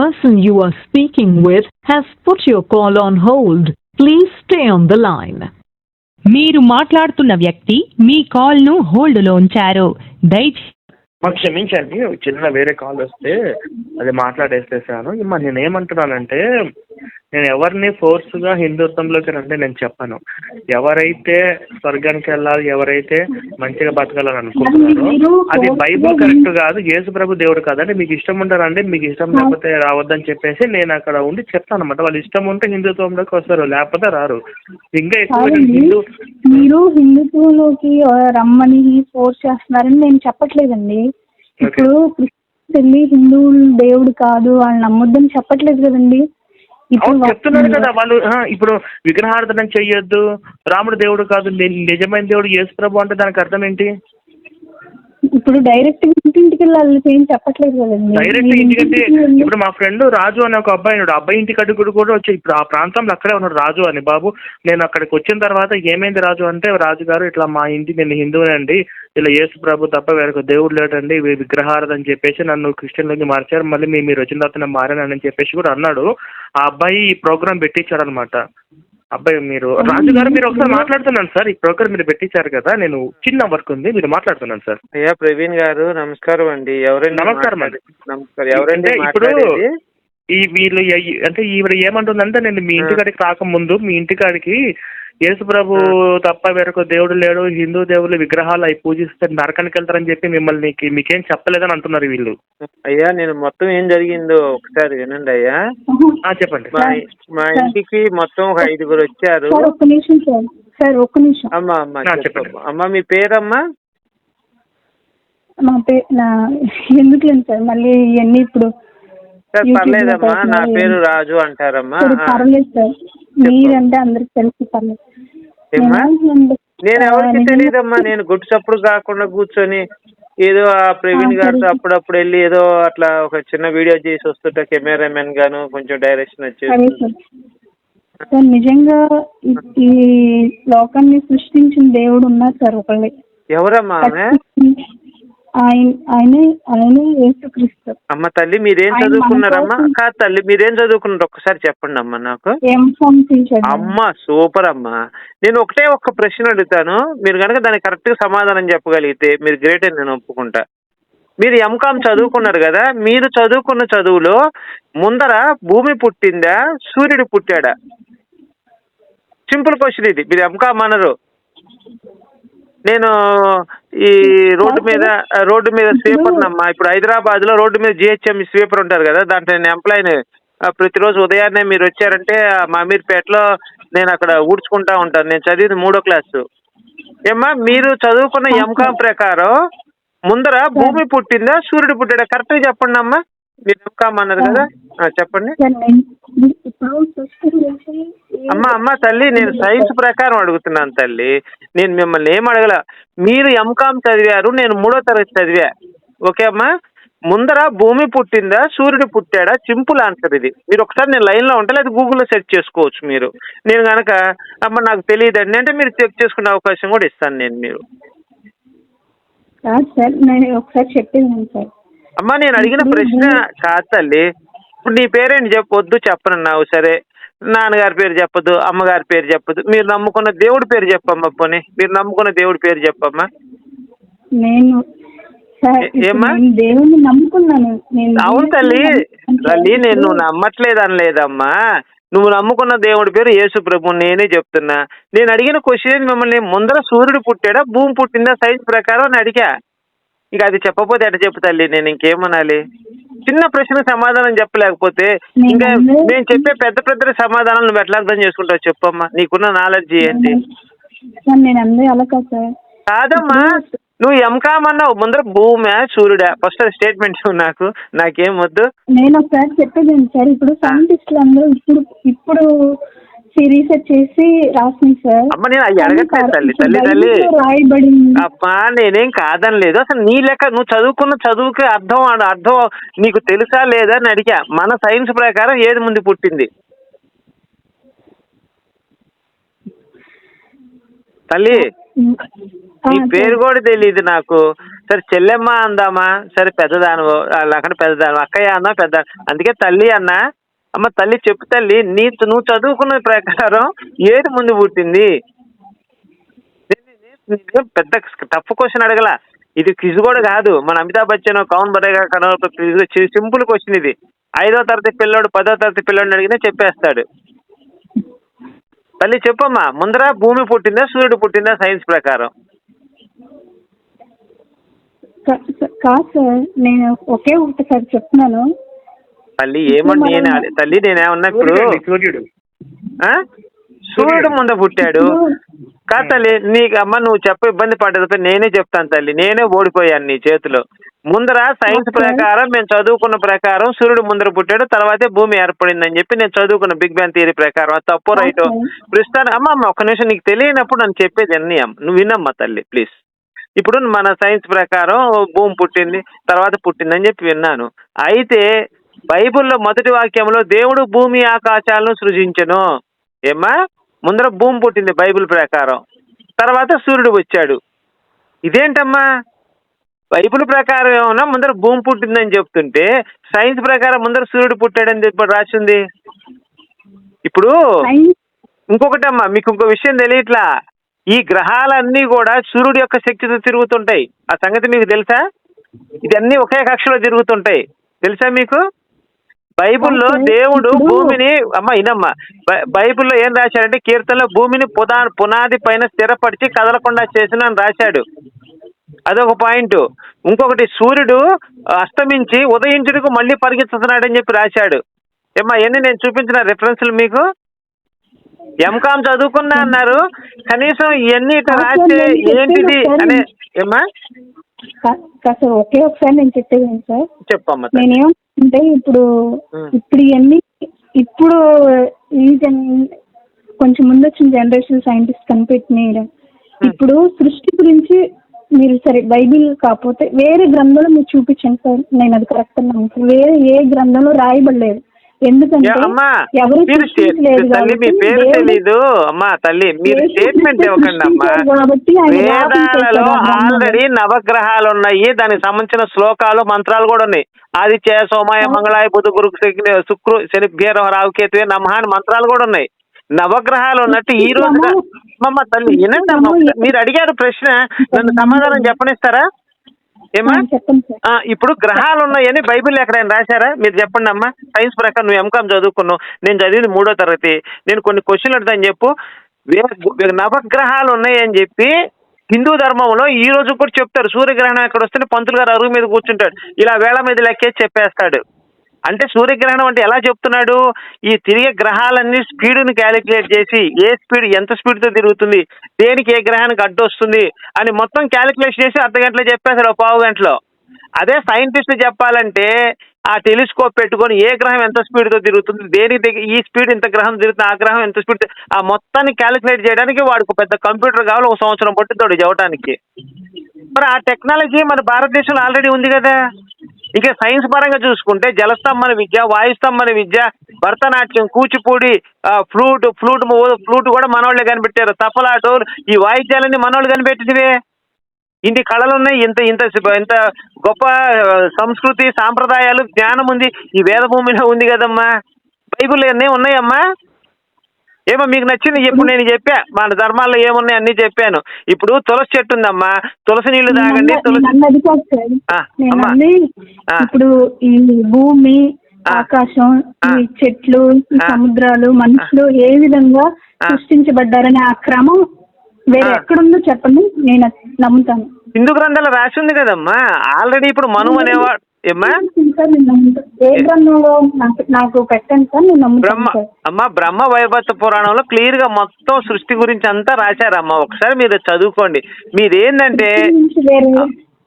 person you are speaking with has put your call on hold. Please stay on the line. మీరు మాట్లాడుతున్న వ్యక్తి మీ కాల్ను హోల్డ్లో ఉంచారు దయచేసి మాకు క్షమించండి చిన్న వేరే కాల్ వస్తే అది మాట్లాడేసేసాను మరి నేను ఏమంటున్నానంటే నేను ఎవరిని ఫోర్స్గా హిందుత్వంలోకి రండి నేను చెప్పను. ఎవరైతే స్వర్గానికి వెళ్ళాలి ఎవరైతే మంచిగా బతకాలని అనుకుంటున్నారో అది బైబుల్ కరెక్ట్ కాదు యేసు ప్రభు దేవుడు కాదండి మీకు ఇష్టం ఉంటారండి మీకు ఇష్టం లేకపోతే రావద్దని చెప్పేసి నేను అక్కడ ఉండి చెప్తాను అనమాట వాళ్ళు ఇష్టం ఉంటే హిందుత్వంలోకి వస్తారు లేకపోతే రారు. ఇంకా ఎక్కువ హిందూ మీరు హిందుత్వంలోకి రమ్మని ఫోర్స్ చేస్తున్నారని నేను చెప్పట్లేదండి. ఇప్పుడు వెళ్ళి హిందువులు దేవుడు కాదు వాళ్ళు నమ్మొద్దని చెప్పట్లేదు కదండి. అవును చెప్తున్నారు కదా వాళ్ళు ఇప్పుడు విగ్రహార్థనం చెయ్యొద్దు రాముడు దేవుడు కాదు నిజమైన దేవుడు యేసు ప్రభు అంటే దానికి అర్థం ఏంటి? ఇప్పుడు డైరెక్ట్ ఇంటింటికి వెళ్ళాలి ఏం చెప్పట్లేదు కదండి. డైరెక్ట్ ఇంటికంటే ఇప్పుడు మా ఫ్రెండ్ రాజు అనే ఒక అబ్బాయి ఉన్నాడు. అబ్బాయి ఇంటికి అడుగుడు కూడా వచ్చి ఇప్పుడు ఆ ప్రాంతంలో అక్కడే ఉన్నాడు రాజు అని. బాబు నేను అక్కడికి వచ్చిన తర్వాత ఏమైంది రాజు అంటే రాజు గారు ఇట్లా మా ఇంటి నేను హిందువునండి ఇలా యేసు ప్రభు తప్ప వేరొక దేవుడు లేడండి. అని చెప్పేసి నన్ను క్రిస్టియన్లోకి మార్చారు. మళ్ళీ మీ- మీరు వచ్చిన తర్వాత నేను మారానని చెప్పేసి కూడా అన్నాడు. ఆ అబ్బాయి ఈ ప్రోగ్రామ్ పెట్టించాడు అనమాట అబ్బాయి మీరు రాజు గారు మీరు ఒకసారి మాట్లాడుతున్నాను సార్. ఈ ప్రోగ్రామ్ మీరు పెట్టించారు కదా నేను చిన్న వర్క్ ఉంది మీరు మాట్లాడుతున్నాను సార్. అయ్యా ప్రవీణ్ గారు నమస్కారం అండి. ఎవరండి నమస్కారం అండి. నమస్కారం. ఎవరండి అంటే ఇప్పుడు ఈ వీళ్ళు అంటే ఈవిడ ఏమంటుందంటే నేను మీ ఇంటికాడికి రాకముందు మీ ఇంటికాడికి యేసు ప్రభు తప్ప వేరొక దేవుడు లేడు. హిందూ దేవుళ్ళు విగ్రహాలు అవి పూజిస్తే నరకానికి వెళ్తారని చెప్పి మిమ్మల్ని మీకేం చెప్పలేదని అంటున్నారు వీళ్ళు. అయ్యా నేను మొత్తం ఏం జరిగిందో ఒకసారి వినండి అయ్యా. ఆ, చెప్పండి. మా మా ఇంటికి మొత్తం ఒక ఐదుగురు వచ్చారు. సార్ ఒక్క నిమిషం సార్. సార్ ఒక్క నిమిషం. అమ్మా. చెప్పండి. అమ్మా మీ పేరమ్మా? నా పే నా ఎందుకులేండి సార్? మళ్ళీ ఇవన్నీ ఇప్పుడు సార్ పర్లేదమ్మా నా పేరు రాజు అంటారమ్మా. సరే, ఆ, పర్లేదు సార్. మీరంటే అందరికి తెలిసి పర్లేదు ఏమ్మా? నేను- ఎవరికి తెలియదమ్మా నేను చప్పుడు కాకుండా కూర్చొని ఏదో ఆ ప్రవీణ్ గారితో. అప్పుడప్పుడు వెళ్ళి ఏదో అట్లా ఒక చిన్న వీడియో చేసి వస్తుంటా కెమెరామెన్ గాను కొంచెం డైరెక్షన్ వచ్చేసి సార్. నిజంగా ఈ- లోకాన్ని సృష్టించిన దేవుడు ఉన్నారు సార్ ఒకళ్ళే. ఎవరమ్మా ఆమె? ఆయన ఆయనే ఆయనే యేసుక్రీస్తు. అమ్మ తల్లి మీరేం ఆయన చదువుకున్నారమ్మా? కోసం- కాదు తల్లి మీరేం చదువుకున్నారు? ఒక్కసారి చెప్పండి అమ్మా నాకు అమ్మ సూపర్ అమ్మా. నేను ఒకటే ఒక్క ప్రశ్న అడుగుతాను. మీరు కనుక దానికి కరెక్ట్గా సమాధానం చెప్పగలిగితే మీరు గ్రేట్ అని నేను ఒప్పుకుంటా. మీరు ఎంకామ్ చదువుకున్నారు కదా మీరు చదువుకున్న చదువులో ముందర భూమి పుట్టిందా సూర్యుడు పుట్టాడా? సింపుల్ క్వశ్చన్ ఇది. మీరు ఎంకామ్ అనరు. నేను ఈ రోడ్డు మీద రోడ్డు మీద స్వీపర్ అమ్మా ఇప్పుడు హైదరాబాద్లో రోడ్డు మీద జిహెచ్ఎం స్వీపర్ ఉంటారు కదా దాంట్లో నేను ఎంప్లాయీని ప్రతిరోజు ఉదయాన్నే మీరు వచ్చారంటే మా అమీర్పేటలో నేను అక్కడ ఊడ్చుకుంటా ఉంటాను. నేను చదివింది మూడో క్లాసు. ఏమ్మా మీరు చదువుకున్న ఎంకామ్ ప్రకారం ముందర భూమి పుట్టిందా సూర్యుడు పుట్టాడా? కరెక్ట్ చెప్పండి అమ్మా అన్నారు కదా? చెప్పండి. అమ్మ అమ్మ తల్లి నేను సైన్స్ ప్రకారం అడుగుతున్నాను తల్లి. నేను మిమ్మల్ని ఏం అడగల? మీరు ఎంకామ్ చదివారు నేను మూడో తరగతి చదివా. ఓకే అమ్మా? ముందర భూమి పుట్టిందా సూర్యుడు పుట్టాడా? సింపుల్ ఆన్సర్ ఇది. మీరు ఒకసారి నేను లైన్లో ఉంటే లేదా గూగుల్లో సెర్చ్ చేసుకోవచ్చు మీరు. నేను కనుక అమ్మ నాకు తెలియదండి అంటే మీరు చెక్ చేసుకునే అవకాశం కూడా ఇస్తాను నేను మీరు సార్ నేను ఒకసారి చెప్పేదాన్ని సార్. అమ్మ నేను అడిగిన ప్రశ్న కాదు తల్లి. ఇప్పుడు నీ పేరేంటి చెప్పొద్దు చెప్పనన్నావు. సరే నాన్నగారి పేరు చెప్పదు అమ్మగారి పేరు చెప్పదు మీరు నమ్ముకున్న దేవుడి పేరు చెప్పమ్మా పోనీ. మీరు నమ్ముకున్న దేవుడి పేరు చెప్పమ్మా. నేను ఏమ్మా? నమ్ముకున్నాను. అవును తల్లి. తల్లి నేను నువ్వు నమ్మట్లేదు అనలేదమ్మా నువ్వు నమ్ముకున్న దేవుడి పేరు యేసు ప్రభు నేనే చెప్తున్నా. నేను అడిగిన క్వశ్చన్ మిమ్మల్ని ముందర సూర్యుడు పుట్టాడా భూమి పుట్టిందా? సైన్స్ ప్రకారం అని అడిగా. ఇక అది చెప్పకపోతే ఎట్ట చెప్పు తల్లి నేను ఇంకేమనాలి? చిన్న ప్రశ్న సమాధానం చెప్పలేకపోతే ఇంకా నేను- చెప్పే పెద్ద పెద్ద సమాధానాలు నువ్వు ఎట్లా అర్థం చేసుకుంటావు చెప్పమ్మా? నీకున్న నాలెడ్జ్ ఏంటి? కాదమ్మా నువ్వు ఎంకామ్ అన్నావు. ముందర భూమి సూర్యుడా. ఫస్ట్ స్టేట్మెంట్ నాకు. నాకేం వద్దు. నేను ఒకసారి చెప్పేదాన్ని సార్? ఇప్పుడు సైంటిస్టులు అందరూ ఇప్పుడు ఇప్పుడు రీసెర్చ్ చేసి రాసింది సార్. అమ్మ నేను అవి అడగట్లేదు తల్లి. తల్లి తల్లి. రాయబడింది. అమ్మా నేనేం కాదనలేదు. అసలు నీ లెక్క నువ్వు చదువుకున్న చదువుకి అర్థం అర్థం నీకు తెలుసా లేదా అని అడిగా. మన సైన్స్ ప్రకారం ఏది ముందు పుట్టింది? తల్లి నీ. పేరు కూడా తెలియదు నాకు. సరే చెల్లెమ్మ అందామా? సరే పెద్దదాను లేకుండా పెద్దదాను అక్కయ్య అన్నా పెద్ద అందుకే తల్లి అన్నా అమ్మ తల్లి చెప్పు తల్లి నీ నువ్వు చదువుకున్న ప్రకారం ఏది ముందు పుట్టింది? పెద్ద టఫ్ క్వశ్చన్ అడగల. ఇది క్విజ్ కూడా కాదు. మన Amitabh Bachchan Kaun Banega quiz simple question ఇది. ఐదో తరగతి పిల్లోడు పదో తరగతి పిల్లోడిని అడిగినా చెప్పేస్తాడు. తల్లి చెప్పమ్మా ముందర భూమి పుట్టిందా సూర్యుడు పుట్టిందా సైన్స్ ప్రకారం? కాదు సార్ నేను ఒకే ఒకటిసారి చెప్తున్నాను. తల్లి ఏమని నేను తల్లి నేనేమన్నా ఇప్పుడు సూర్యుడు ముందు పుట్టాడు. కాదు తల్లి నీకు అమ్మ నువ్వు చెప్ప ఇబ్బంది పడ్డది నేనే చెప్తాను తల్లి. నేనే ఓడిపోయాను నీ చేతిలో. ముందర సైన్స్. ప్రకారం మేము చదువుకున్న ప్రకారం సూర్యుడు ముందర పుట్టాడు తర్వాతే భూమి ఏర్పడిందని చెప్పి నేను చదువుకున్న బిగ్ బ్యాంగ్ థియరీ ప్రకారం. తప్పు రైట్ ఓకే. ప్రస్తుతాన్ని అమ్మ అమ్మ ఒక్క నిమిషం నీకు తెలియనప్పుడు నన్ను చెప్పేది అన్ని అమ్మ. నువ్వు వినమ్మా తల్లి ప్లీజ్ ఇప్పుడు మన సైన్స్ ప్రకారం భూమి పుట్టింది తర్వాత పుట్టిందని చెప్పి విన్నాను. అయితే బైబిల్లో మొదటి వాక్యంలో దేవుడు భూమి ఆకాశాలను సృజించను. ఏమ్మా? ముందర భూమి పుట్టింది బైబిల్ ప్రకారం. తర్వాత సూర్యుడు వచ్చాడు. ఇదేంటమ్మా? బైబిల్ ప్రకారం ఏమన్నా ముందర భూమి పుట్టిందని చెప్తుంటే సైన్స్ ప్రకారం ముందర సూర్యుడు పుట్టాడని ఇప్పుడు రాసింది. ఇప్పుడు ఇంకొకటమ్మా మీకు ఇంకో విషయం తెలియట్లా. ఈ గ్రహాలన్నీ కూడా సూర్యుడు యొక్క శక్తితో తిరుగుతుంటాయి. ఆ సంగతి మీకు తెలుసా? ఇది అన్ని ఒకే కక్షలో తిరుగుతుంటాయి. తెలుసా మీకు? బైబిల్లో. దేవుడు భూమిని అమ్మ ఇనమ్మా బైబిల్లో ఏం రాశాడంటే కీర్తనలో భూమిని పునా పునాది పైన స్థిరపరిచి కదలకుండా చేసిన అని రాశాడు. అదొక పాయింట్. ఇంకొకటి సూర్యుడు అస్తమించి ఉదయించుటకు మళ్ళీ పరిగెత్తుతున్నాడని చెప్పి రాశాడు. ఏమ్మా ఎన్ని నేను చూపించిన రెఫరెన్స్లు మీకు? ఎంకామ్ చదువుకున్నా అన్నారు. కనీసం ఇవన్నీ ఇట్లా రాస్తే ఏంటిది అనే ఏమ్మా? కా- కాదు సార్ ఒకే ఒకసారి నేను చెప్పేది ఏంటి సార్? చెప్పమ్మా తల్లి. నేనేమంటే ఇప్పుడు. ఇప్పుడు ఇవన్నీ ఇప్పుడు ఈ జన్ కొంచెం ముందు వచ్చిన జనరేషన్ సైంటిస్ట్ కనిపెట్టినారు ఇప్పుడు సృష్టి గురించి మీరు సరే బైబిల్ కాకపోతే వేరే గ్రంథంలో మీరు చూపించండి సార్. నేను అది కరెక్ట్ నమ్ముతాను వేరే ఏ గ్రంథంలో రాయబడలేదు. ఎందుకంటే అమ్మా మీరు తల్లి మీ కాబట్టి పేరు దేవుడు- తెలీదు. అమ్మా తల్లి మీరు స్టేట్మెంట్ ఇవ్వకండి అమ్మా. వేదాలలో. ఆల్రెడీ నవగ్రహాలు ఉన్నాయి దానికి సంబంధించిన శ్లోకాలు మంత్రాలు కూడా ఉన్నాయి. ఆదిత్య సోమాయ మంగళాయ బుధ గురు శుక్ర శుక్రు శని భీరం రావుకేతువే నమః అని మంత్రాలు కూడా ఉన్నాయి. నవగ్రహాలు ఉన్నట్టు ఈ రోజు అమ్మ తల్లి వినండి అమ్మా. మీరు అడిగారు ప్రశ్న. నన్ను సమాధానం చెప్పనిస్తారా? ఏమా? ఇప్పుడు గ్రహాలు ఉన్నాయని బైబిల్ ఎక్కడైనా రాశారా? మీరు చెప్పండి అమ్మా. సైన్స్ ప్రకారం నువ్వు ఎంకామ్ చదువుకున్నావు. నేను చదివింది మూడో తరగతి. నేను కొన్ని క్వశ్చన్లు అడుగుతాను చెప్పు. నవగ్రహాలు ఉన్నాయని చెప్పి హిందూ ధర్మంలో ఈ రోజు కూడా చెప్తారు. సూర్యగ్రహణం ఎక్కడ వస్తే పంతులు గారు అరుగు మీద కూర్చుంటాడు. ఇలా వేళ మీద లెక్కేసి చెప్పేస్తాడు. అంటే సూర్యగ్రహణం అంటే ఎలా చెప్తున్నాడు? ఈ తిరిగే గ్రహాలన్నీ స్పీడ్ని క్యాలిక్యులేట్ చేసి ఏ స్పీడ్ ఎంత స్పీడ్తో తిరుగుతుంది? దేనికి ఏ గ్రహానికి అడ్డు వస్తుంది? అని మొత్తం క్యాలిక్యులేట్ చేసి అర్ధ గంటలో చెప్పేశారు పావు గంటలో. అదే సైంటిస్ట్ చెప్పాలంటే ఆ టెలిస్కోప్ పెట్టుకొని ఏ గ్రహం ఎంత స్పీడ్తో తిరుగుతుంది? దేనికి ఈ స్పీడ్ ఇంత గ్రహం తిరుగుతుంది? ఆ గ్రహం ఎంత స్పీడ్ ఆ మొత్తాన్ని క్యాలిక్యులేట్ చేయడానికి వాడికి పెద్ద కంప్యూటర్ కావాలి ఒక సంవత్సరం పట్టుతాడు చదవటానికి. మరి ఆ టెక్నాలజీ మన భారతదేశంలో ఆల్రెడీ ఉంది కదా? ఇంకా సైన్స్ పరంగా చూసుకుంటే జలస్తంభన విద్య వాయుస్తంభన విద్య Bharatanatyam Kuchipudi flute flute flute కూడా మనోళ్ళే కనిపెట్టారు. తపలాటో ఈ వాయిద్యాలన్నీ మనోళ్ళు కనిపెట్టినవే. ఇన్ని కళలు ఉన్నాయి ఇంత ఇంత ఇంత గొప్ప సంస్కృతి సాంప్రదాయాలు జ్ఞానం ఉంది ఈ వేద భూమిలో ఉంది కదమ్మా. బైబుల్ అన్నీ ఉన్నాయమ్మా. ఏమో మీకు నచ్చింది ఇప్పుడు నేను చెప్పా మన ధర్మాల్లో ఏమున్నాయి అన్ని చెప్పాను ఇప్పుడు తులసి చెట్టు ఉందమ్మా తులసి నీళ్ళు తాగండి తులసి. ఇప్పుడు ఈ భూమి. ఆకాశం. ఈ చెట్లు. సముద్రాలు మనుషులు ఏ విధంగా. సృష్టించబడ్డారనే ఆ క్రమం వేరే. ఎక్కడుందో చెప్పండి నేను నమ్ముతాను హిందూ గ్రంథాలు రాసి ఉంది కదమ్మా ఆల్రెడీ ఇప్పుడు మను అనేవాడు ఏమ్మా? నమ్ముతాను బ్రహ్మ అమ్మ బ్రహ్మ వైభత్త పురాణంలో క్లియర్గా మొత్తం సృష్టి గురించి అంతా రాశారమ్మా. ఒకసారి మీరు చదువుకోండి. వేరే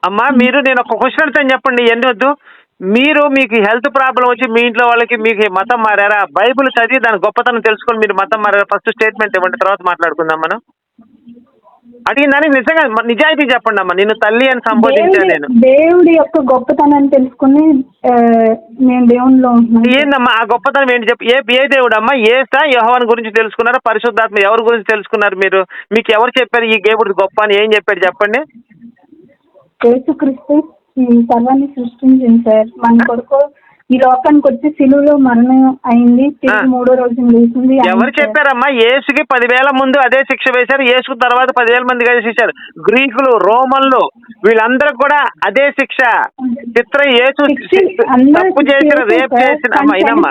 అమ్మా మీరు నేను ఒక క్వశ్చన్ అడుగుతాను చెప్పండి ఎన్ని వద్దు. మీరు మీకు హెల్త్ ప్రాబ్లం వచ్చి మీ ఇంట్లో వాళ్ళకి మీకు మతం మారారా? బైబిల్ చదివి దాని గొప్పతనం తెలుసుకొని మీరు మతం మారారా? ఫస్ట్ స్టేట్మెంట్ ఇవ్వండి తర్వాత మాట్లాడుకుందాం మనం. అడిగిన దానికి నిజంగా నిజాయితీ చెప్పండి అమ్మా. నిన్ను తల్లి అని సంబోధించాను నేను. దేవుడి యొక్క గొప్పతనాన్ని తెలుసుకుని నేను దేవునిలో ఏందమ్మా ఆ గొప్పతనం ఏంటి చెప్పి. ఏ ఏ దేవుడు అమ్మా? ఏసా యహోవన్ గురించి తెలుసుకున్నారా? పరిశుద్ధాత్మ ఎవరి గురించి తెలుసుకున్నారు మీరు? మీకు ఎవరు చెప్పారు ఈ దేవుడు గొప్ప అని? ఏం చెప్పాడు చెప్పండి. యేసుక్రీస్తు సర్వాన్ని సృష్టించింది సార్. మన కొరకు ఈ లోకానికి వచ్చి సిలువలో మరణం అయింది. తిరిగి. మూడో రోజు లేచింది. ఎవరు. చెప్పారమ్మా? యేసుకి పదివేల ముందు అదే శిక్ష వేశారు. యేసుకు తర్వాత పదివేల మంది కలిసి ఇచ్చారు. గ్రీకులు రోమన్లు వీళ్ళందరికి కూడా అదే శిక్ష. చిత్ర యేసు తప్పు చేసిన రేప్. చేసిన అమ్మా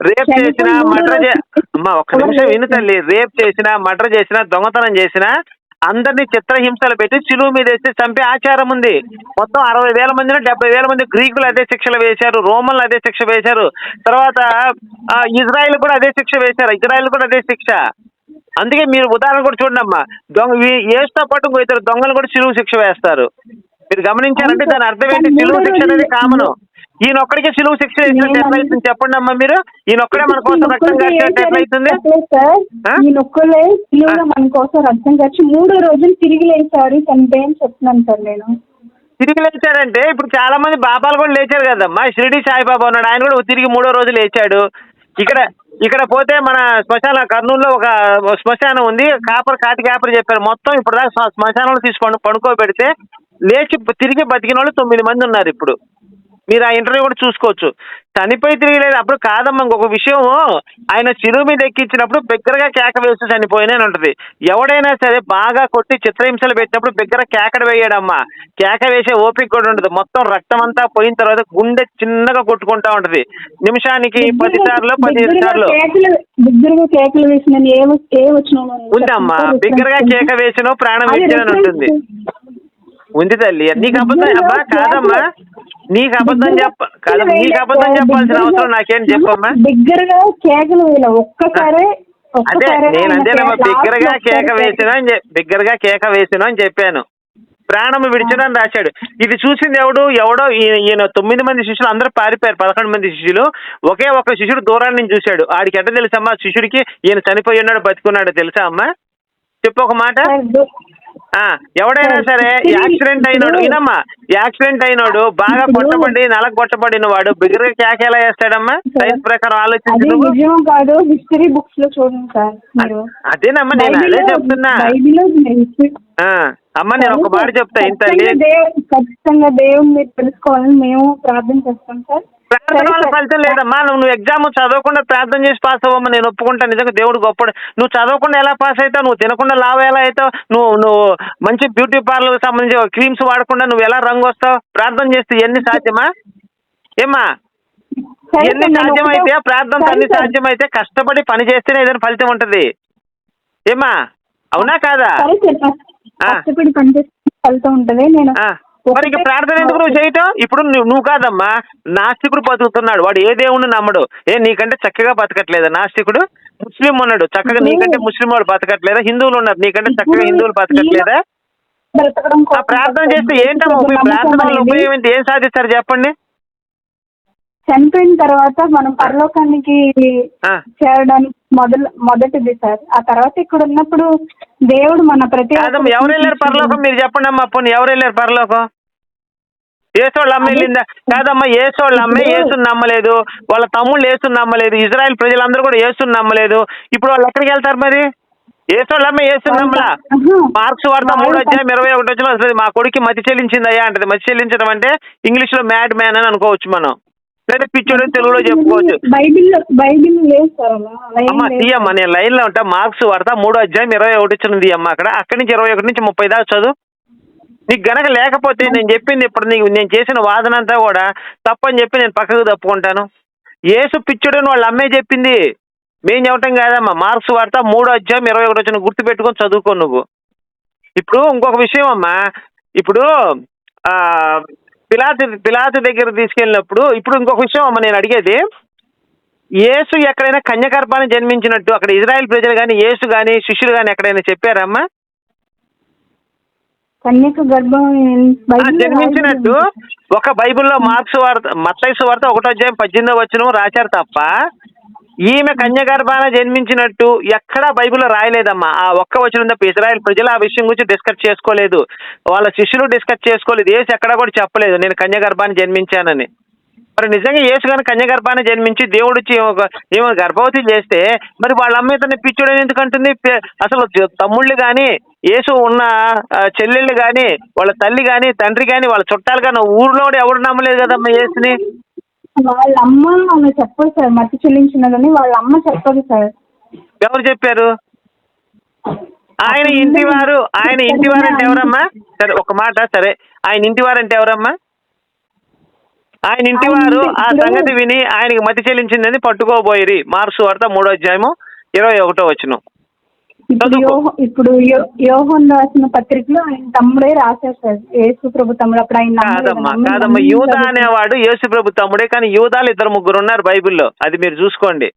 రేప్ చనిపోయి చేసిన మర్డర్ చే అమ్మా ఒక్క నిమిషం విను తల్లి. రేప్ చేసిన మర్డర్ చేసిన దొంగతనం చేసిన అందరినీ చిత్రహింసలు పెట్టి చిలువు మీద వేసి చంపే ఆచారం ఉంది. మొత్తం అరవై వేల మందిని డెబ్బై వేల మంది గ్రీకులు అదే శిక్షలు వేశారు రోమన్లు అదే శిక్ష వేశారు. తర్వాత ఆ, ఇజ్రాయిల్ కూడా అదే శిక్ష వేశారు ఇజ్రాయిల్ కూడా అదే శిక్ష. అందుకే మీరు ఉదాహరణ కూడా చూడండి అమ్మా దొంగ ఈ- పాటు ఇద్దరు దొంగలు కూడా చిలువు శిక్ష వేస్తారు. మీరు గమనించారంటే దాని అర్థం ఏంటి? కానీ చిలువు శిక్ష అనేది కామను. ఈయన ఒక్కడికే చిలువు శిక్ష వేసినట్టు ఎట్లయితుంది? చెప్పండి అమ్మా మీరు. ఈయన ఒక్కడే మన కోసం రక్తం ఎట్లయితుంది? ఆ. మన కోసం రక్తం ఖర్చు మూడో రోజున తిరిగి లేచారు. చనిపోయి అని చెప్తున్నాను సార్ నేను. తిరిగి లేచాడంటే ఇప్పుడు చాలా మంది బాబాలు కూడా లేచారు కదమ్మా. షిరిడి సాయిబాబా ఉన్నాడు. ఆయన కూడా తిరిగి మూడో రోజు లేచాడు. ఇక్కడ ఇక్కడ పోతే మన శ్మశాన కర్నూలులో ఒక శ్మశానం ఉంది. కాపర్ కాటి కాపర్ చెప్పారు. మొత్తం ఇప్పుడు దాకా శ్మ- శ్మశానంలో తీసుకొని పడుకోబెడితే లేచి తిరిగి బతికిన వాళ్ళు తొమ్మిది మంది ఉన్నారు ఇప్పుడు. మీరు ఆ ఇంటర్వ్యూ కూడా చూసుకోవచ్చు. చనిపోయి తిరిగి లేదు అప్పుడు కాదమ్మా ఇంకొక విషయం. ఆయన చిరువు మీద ఎక్కించినప్పుడు బిగ్గరగా కేక వేసి చనిపోయిన ఉంటుంది. ఎవడైనా సరే బాగా కొట్టి చిత్రహింసలు పెట్టినప్పుడు బిగ్గర కేకడ వేయడమ్మా. కేక వేసే ఓపిక కూడా ఉండదు. మొత్తం రక్తం అంతా పోయిన తర్వాత గుండె చిన్నగా కొట్టుకుంటా ఉంటది. నిమిషానికి పది సార్లు పదిహేను సార్లు. ఉందమ్మా. బిగ్గరగా కేక వేసిన ప్రాణం అని ఉంటుంది. ఉంది తల్లి నీకు అబద్ధం అమ్మా కాదమ్మా. నీకు అబద్ధం చెప్ప కాదు నీకు అబద్ధం చెప్పాల్సిన అవసరం నాకేం చెప్పమ్మా? బిగ్గరగా కేకలు ఒక్కసారే అదే నేను అదేనమ్మా కేక- బిగ్గరగా కేక వేసిన బిగ్గరగా కేక వేసిన అని చెప్పాను. ప్రాణం విడిచడని రాశాడు. ఇది చూసింది ఎవడు? ఎవడో ఈయన తొమ్మిది మంది శిష్యులు అందరూ పారిపోయారు. పదకొండు మంది శిష్యులు. ఒకే ఒక శిష్యుడు దూరాన్ని నుంచి చూశాడు. ఆడికి ఎట్ట తెలుసమ్మా? శిష్యుడికి ఈయన చనిపోయి ఉన్నాడు బతుకున్నాడు తెలుసా అమ్మా? చెప్పు ఒక మాట. ఎవడైనా సరే యాక్సిడెంట్ అయినాడు వినమ్మా యాక్సిడెంట్ అయినాడు బాగా కొట్టబడి నలక కొట్టబడిన వాడు. బిగ్గరగా కేక ఎలా వేస్తాడమ్మా సైన్స్ ప్రకారం ఆలోచించి కాదు హిస్టరీ బుక్స్లో చూడండి సార్ అదేనమ్మా నేను అదే చెప్తున్నా. అమ్మ నేను ఒక మాట చెప్తా ఇంత ఖచ్చితంగా దేవ్- ఖచ్చితంగా దేవుని మీరు తెలుసుకోవాలని మేము ప్రార్థన చేస్తాం సార్. ప్రార్థన వల్ల. ఫలితం లేదమ్మా నువ్వు నువ్వు ఎగ్జామ్ చదవకుండా ప్రార్థన చేసి పాస్ అవ్వమ్మా నేను ఒప్పుకుంటాను నిజంగా దేవుడు గొప్పడు. నువ్వు చదవకుండా ఎలా పాస్ అవుతావు నువ్వు తినకుండా లావు ఎలా అవుతావు నువ్వు నువ్వు మంచి బ్యూటీ పార్లర్ సంబంధించి క్రీమ్స్ వాడకుండా నువ్వు ఎలా రంగు వస్తావు? ప్రార్థన చేస్తే ఇవన్నీ సాధ్యమా? ఏమ్మా? సరే ఇవన్నీ సార్, నేను సాధ్యమైతే ప్రార్థన అన్ని. సాధ్యమైతే కష్టపడి పని చేస్తేనే ఏదైనా ఫలితం ఉంటది. ఏమ్మా? అవునా కాదా. కష్టపడి పనిచేస్తే ఫలితం ఉంటది. నేను మరి ఇంక ప్రార్థన ఎందుకు నువ్వు చేయటం? ఇప్పుడు నువ్వు కాదమ్మా. నాస్తికుడు బతుకుతున్నాడు. వాడు ఏ దేవుణ్ణి నమ్మడు. ఏ నీకంటే చక్కగా బతకట్లేదా నాస్తికుడు? ముస్లిం ఉన్నాడు. చక్కగా నీకంటే ముస్లిం వాడు బతకట్లేదా? హిందువులు ఉన్నారు. నీకంటే చక్కగా హిందువులు బతకట్లేదా? ప్రార్థన. చేస్తే ఏంటమ్మా? ప్రార్థన ఉపయోగం ఏంటి? ఏం సాధిస్తారు చెప్పండి? చనిపోయిన తర్వాత మనం పరలోకానికి. చేరడానికి మొదలు మొదటిది సార్. ఆ తర్వాత ఇక్కడ ఉన్నప్పుడు దేవుడు మన ప్రతి కాదమ్మా ఎవరు వెళ్ళారు పరలోకం? మీరు చెప్పండి అమ్మా పోనీ ఎవరు వెళ్ళారు పరలోకం? ఏసోళ్ళ అమ్మ వెళ్ళిందా? కాదమ్మా ఏసోళ్ళ అమ్మే ఏసుని నమ్మలేదు. వాళ్ళ తమ్ముళ్ళు ఏసుని నమ్మలేదు. ఇజ్రాయెల్ ప్రజలందరూ కూడా ఏసుని నమ్మలేదు. ఇప్పుడు వాళ్ళు ఎక్కడికి వెళ్తారు మరి? ఏసోళ్ళ అమ్మ ఏసుని నమ్మలా. మార్క్స్ వార్త మూడు అధ్యాయం ఇరవై ఒకటి వచ్చిన అసలు మా కొడుకు మతి చెల్లించిందయ్యా అంటది. మతి చెల్లించడం అంటే ఇంగ్లీష్లో మ్యాడ్ మ్యాన్ అని అనుకోవచ్చు మనం. లేదా పిచ్చోడు అని తెలుగులో చెప్పుకోవచ్చు. బైబిల్లో బైబిల్ లేదు సార్ అలా. అలా ఏం అమ్మ. తీయమ్మ నేను లైన్లో ఉంటా. మార్క్స్ వార్త మూడో అధ్యాయం ఇరవై ఒకటి ఇచ్చినది అమ్మ అక్కడ. అక్కడి నుంచి ఇరవై ఒకటి నుంచి ముప్పై దాకా చదువు. నీకు గనక లేకపోతే నేను చెప్పింది ఇప్పుడు నీకు నేను చేసిన వాదన అంతా కూడా తప్పని చెప్పి నేను పక్కకు తప్పుకుంటాను. ఏసు పిచ్చుడని వాళ్ళ అమ్మే చెప్పింది. మేం చెప్పటం కాదమ్మా. మార్క్స్ వార్త మూడో అధ్యాయం ఇరవై ఒకటి వచ్చిన గుర్తు పెట్టుకొని చదువుకో నువ్వు. ఇప్పుడు ఇంకొక విషయం అమ్మా. ఇప్పుడు ఆ పిలాతు పిలాతు దగ్గర తీసుకెళ్ళినప్పుడు ఇప్పుడు ఇంకొక విషయం అమ్మ నేను అడిగేది. యేసు ఎక్కడైనా కన్యగర్భాన్ని జన్మించినట్టు అక్కడ ఇజ్రాయెల్ ప్రజలు కానీ యేసు కానీ శిష్యులు కానీ ఎక్కడైనా చెప్పారమ్మా కన్యక గర్భం జన్మించినట్టు ఒక బైబిల్లో మార్క్స్ వార్త మత్తైసు వార్త ఒకటో అధ్యాయం పద్దెనిమిదో వచ్చిన రాశారు తప్ప ఈమె కన్యగర్భాన జన్మించినట్టు ఎక్కడా బైబిల్లో రాయలేదమ్మా. ఆ ఒక్క వచ్చిన తప్ప ప్రజలు ఆ విషయం గురించి డిస్కస్ చేసుకోలేదు. వాళ్ళ శిష్యులు డిస్కస్ చేసుకోలేదు. ఏసు ఎక్కడా కూడా చెప్పలేదు. నేను కన్యగర్భాన్ని జన్మించానని. మరి నిజంగా యేసు గాని కన్యగర్భాన్ని జన్మించి దేవుడు ఏమో గర్భవతి చేస్తే మరి వాళ్ళ అమ్మ ఇతన్ని పిచ్చుడని ఎందుకంటుంది? అసలు తమ్ముళ్ళు కానీ యేసు ఉన్న చెల్లెళ్ళు కానీ వాళ్ళ తల్లి కానీ తండ్రి గాని వాళ్ళ చుట్టాలు కానీ ఊర్లో ఎవరు నమ్మలేదు కదమ్మా యేసుని? వాళ్ళ అమ్మ ఆమె చెప్పదు సార్ మట్టి చెల్లించినదని వాళ్ళ అమ్మ చెప్పదు సార్. ఎవరు చెప్పారు? ఆయన ఇంటి వారు ఆయన ఇంటి వారు అంటే ఎవరమ్మా? సరే ఒక మాట సరే. ఆయన ఇంటి వారు అంటే ఎవరమ్మా? ఆయన ఇంటి వారు ఆ సంగతి విని ఆయనకి మతి చెల్లించిందని పట్టుకోబోయిరి. మార్క్స్ వార్త మూడో అధ్యాయము ఇరవై ఒకటో వచ్చిన ఇప్పుడు. యోహ ఇప్పుడు యో- యోహన్ రాసిన పత్రికలో ఆయన తమ్ముడే రాశారు సార్ యేసు ప్రభు తమ్ముడు అప్పుడు ఆయన. కాదమ్మా నమ్మి- కాదమ్మా నమ్మి యూదా. అనేవాడు యేసు ప్రభు తమ్ముడే కానీ యూదాలు ఇద్దరు ముగ్గురు ఉన్నారు బైబిల్లో అది మీరు చూసుకోండి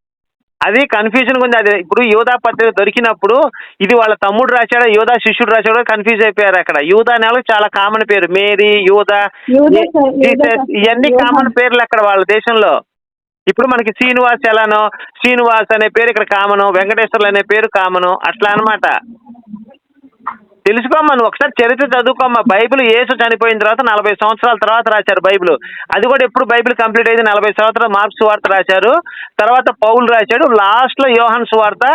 అది కన్ఫ్యూజన్ ఉంది అది ఇప్పుడు యూదా పత్రిక దొరికినప్పుడు ఇది వాళ్ళ తమ్ముడు రాశాడా యూదా శిష్యుడు రాశాడో కన్ఫ్యూజ్ అయిపోయారు అక్కడ యూదా అనే వాళ్ళకి చాలా కామన్ పేరు మేరీ యూదా యూదా ఏ- సార్, యూదా జీసస్, సార్, ఇవన్నీ. కామన్ పేర్లు అక్కడ వాళ్ళ దేశంలో ఇప్పుడు మనకి శ్రీనివాస్ ఎలానో? శ్రీనివాస్ అనే పేరు ఇక్కడ కామను వెంకటేశ్వర్లు అనే పేరు కామను అట్లా అన్నమాట. తెలుసుకోమ్మా నువ్వు ఒకసారి చరిత్ర చదువుకోమ్మా. బైబిల్ ఏసు చనిపోయిన తర్వాత నలభై సంవత్సరాల తర్వాత రాశారు బైబిల్. అది కూడా ఎప్పుడు బైబిల్ కంప్లీట్ అయింది నలభై సంవత్సరాలు మార్క్స్ వార్త రాశారు. తర్వాత పౌలు రాశాడు లాస్ట్లో యోహన్ సువార్త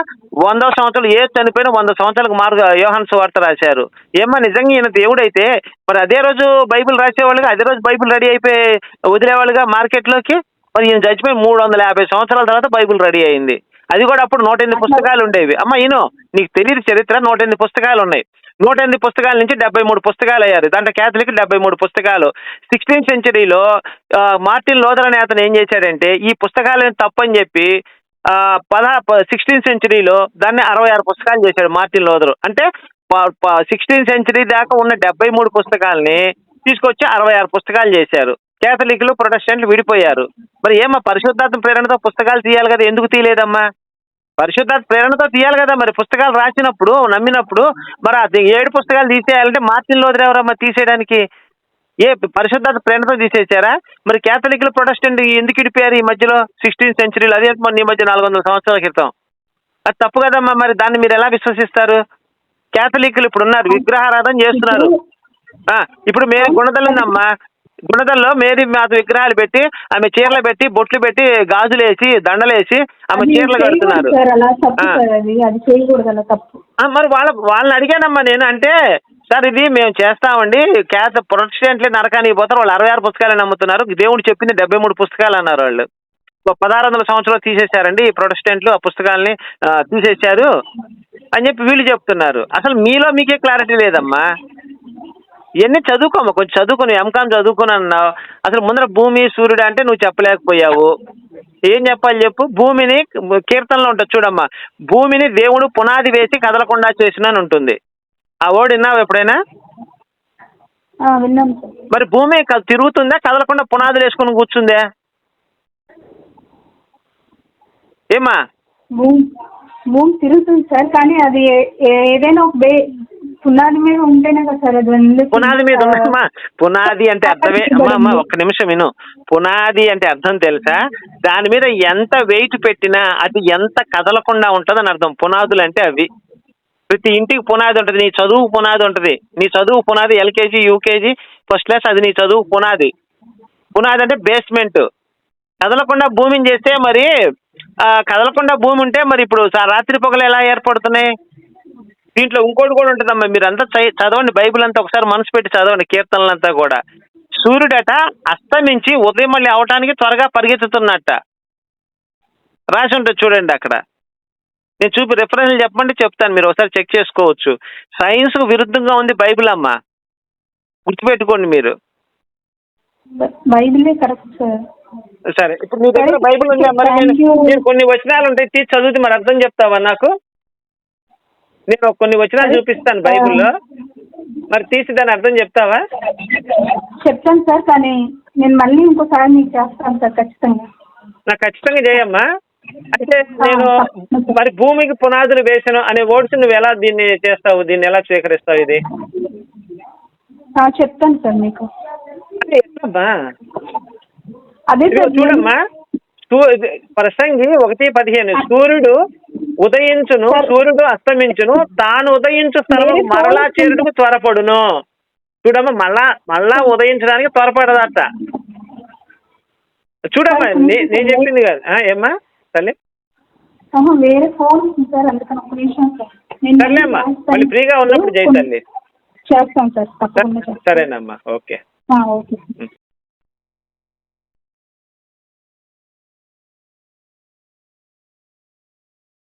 వందో సంవత్సరాలు ఏ చనిపోయిన వంద సంవత్సరాలకు మార్గ యోహన్ సువార్త రాశారు. ఏమ్మా నిజంగా ఈయన దేవుడైతే మరి అదే రోజు బైబిల్ రాసేవాళ్ళుగా అదే రోజు బైబిల్ రెడీ అయిపోయి వదిలేవాళ్ళుగా మార్కెట్లోకి? మరి ఈయన చచ్చిపోయి మూడు వందల యాభై సంవత్సరాల తర్వాత బైబిల్ రెడీ అయింది. అది కూడా అప్పుడు నూట ఎనిమిది పుస్తకాలు ఉండేవి అమ్మ ఈయన నీకు తెలియదు చరిత్ర నూట ఎనిమిది పుస్తకాలు ఉన్నాయి నూట ఎనిమిది పుస్తకాల నుంచి డెబ్బై మూడు పుస్తకాలు అయ్యారు. దాంట్లో క్యాథలిక్ డెబ్బై మూడు పుస్తకాలు. సిక్స్టీన్త్ సెంచరీలో మార్టిన్ లోదర్ అనే అతను ఏం చేశాడంటే ఈ పుస్తకాలను తప్పని చెప్పి పద సిక్స్టీన్త్ సెంచరీలో దాన్ని అరవై ఆరు పుస్తకాలు చేశాడు మార్టిన్ లోదరు అంటే సిక్స్టీన్త్ సెంచరీ దాకా ఉన్న డెబ్బై మూడు పుస్తకాలని తీసుకొచ్చి అరవై ఆరు పుస్తకాలు చేశారు. కేథలిక్లు ప్రొటెస్టెంట్లు విడిపోయారు. మరి ఏమా పరిశుద్ధాత్మ ప్రేరణతో పుస్తకాలు తీయాలి కదా? ఎందుకు తీయలేదమ్మా? పరిశుద్ధాత్మ ప్రేరణతో తీయాలి కదా మరి? పుస్తకాలు రాసినప్పుడు నమ్మినప్పుడు మరి అది ఏడు పుస్తకాలు తీసేయాలంటే మార్టిన్ లోదర్ ఎవరమ్మా తీసేయడానికి? ఏ పరిశుద్ధాత్మ ప్రేరణతో తీసేసారా? మరి కేథలిక్లు ప్రొటెస్టెంట్ ఎందుకు ఇడిపోయారు ఈ మధ్యలో? సిక్స్టీన్త్ సెంచరీలో అదే మొన్న ఈ మధ్య నాలుగు వందల సంవత్సరాల క్రితం. అది తప్పు కదమ్మా మరి? దాన్ని మీరు ఎలా విశ్వసిస్తారు? కేథలిక్లు ఇప్పుడు ఉన్నారు విగ్రహారాధన చేస్తున్నారు. ఆ, ఇప్పుడు మే గుణదలు ఉందమ్మా గుణదల్లో మేరీ మాత విగ్రహాలు పెట్టి ఆమె చీరలు పెట్టి బొట్లు పెట్టి గాజులు వేసి దండలు వేసి ఆమె చీరలు కడుతున్నారు. మరి వాళ్ళ వాళ్ళని అడిగానమ్మా నేను అంటే సార్ ఇది మేము చేస్తామండి. క్యాథ ప్రొటెస్టెంట్లే నరకానికి పోతారు. వాళ్ళు అరవై ఆరు పుస్తకాలు నమ్ముతున్నారు. దేవుడు చెప్పింది డెబ్బై మూడు పుస్తకాలు అన్నారు వాళ్ళు. పదహారు వందల సంవత్సరాలు తీసేశారండి ఈ ప్రొటెస్టెంట్లు ఆ పుస్తకాలని తీసేశారు అని చెప్పి వీళ్ళు చెప్తున్నారు. అసలు మీలో మీకే క్లారిటీ లేదమ్మా. ఇవన్నీ చదువుకోమ్మా. కొంచెం చదువుకుని ఎంకామ్ చదువుకుని అన్నావు అసలు ముందర భూమి సూర్యుడు అంటే నువ్వు చెప్పలేకపోయావు. ఏం చెప్పాలి చెప్పు? భూమిని కీర్తనలో ఉంటుంది చూడమ్మా. భూమిని దేవుడు పునాది వేసి కదలకుండా చేసిన అని ఉంటుంది. ఆ వర్డ్ విన్నావు ఎప్పుడైనా? మరి భూమి తిరుగుతుందా? కదలకుండా పునాదులు వేసుకుని కూర్చుందే? ఏమా భూమి తిరుగుతుంది సార్ కానీ అది ఏదైనా ఒక పునాది మీద ఉంటేనే కదా సార్ అది పునాది మీద ఉన్నమ్మా పునాది అంటే అర్థమే. అమ్మా అమ్మా ఒక్క నిమిషం విను. పునాది అంటే అర్థం తెలుసా? దాని మీద ఎంత వెయిట్ పెట్టినా అది ఎంత కదలకుండా ఉంటుందని అర్థం. పునాదులు అంటే అవి. ప్రతి ఇంటికి పునాది ఉంటుంది. నీ చదువు పునాది ఉంటుంది. నీ చదువు పునాది ఎల్కేజీ యూకేజీ ఫస్ట్ క్లాస్ అది నీ చదువు పునాది. పునాది అంటే బేస్మెంట్ కదలకుండా భూమిని చేస్తే మరి కదలకుండా భూమి ఉంటే మరి ఇప్పుడు రాత్రి పొగలు ఎలా ఏర్పడుతున్నాయి? దీంట్లో ఇంకోటి కూడా ఉంటుందమ్మా. మీరు అంతా చై- చదవండి. బైబిల్ అంతా ఒకసారి మనసు పెట్టి చదవండి కీర్తనలంతా కూడా. సూర్యుడట అస్తమించి ఉదయం మళ్ళీ అవటానికి త్వరగా పరిగెత్తుతున్నట్ట. రాసి ఉంటుంది చూడండి అక్కడ. నేను చూపి రెఫరెన్స్ చెప్పమంటే చెప్తాను. మీరు ఒకసారి చెక్ చేసుకోవచ్చు. సైన్స్కు విరుద్ధంగా ఉంది బైబిల్ అమ్మా. గుర్తుపెట్టుకోండి మీరు. బ- బైబిలే కరెక్ట్ సార్. సరే ఇప్పుడు మీ దగ్గర బైబిల్ ఉందా? మరి. నేను కొన్ని వచనాలు ఉంటాయి తీసి చదివితే మరి అర్థం చెప్తావా నాకు? నేను కొన్ని వచనాలు చూపిస్తాను బైబిల్లో. మరి తీసి దాని అర్థం చెప్తావా? చెప్తాను సార్ కానీ నేను మళ్ళీ ఇంకోసారి మీకు చేస్తాను సార్ ఖచ్చితంగా. నాకు ఖచ్చితంగా చేయమ్మా. అయితే నేను మరి భూమికి పునాదులు వేసాను అనే వర్డ్స్ నువ్వు ఎలా దీన్ని చేస్తావు? దీన్ని ఎలా స్వీకరిస్తావు ఇది? చెప్తాను సార్ మీకు. అంటే అదే చూడమ్మా. ప్రసంగి ఒకటి పదిహేను. సూర్యుడు ఉదయించును సూర్యుడు అస్తమించును తాను ఉదయించు స్థలం మరలా చేరుటకు త్వరపడును. చూడమ్మా మళ్ళా మళ్ళా ఉదయించడానికి త్వరపడదట. చూడమ్మా నేను చెప్పింది కాదు. ఏమ్మా తల్లి? వేరే ఫోన్ సార్ అందుకని ఒక నిమిషం సార్. నేను సర్లే అమ్మా మళ్ళీ ఫ్రీగా ఉన్నప్పుడు చేయి తల్లి. సార్ సరేనమ్మా ఓకే. ఓకే.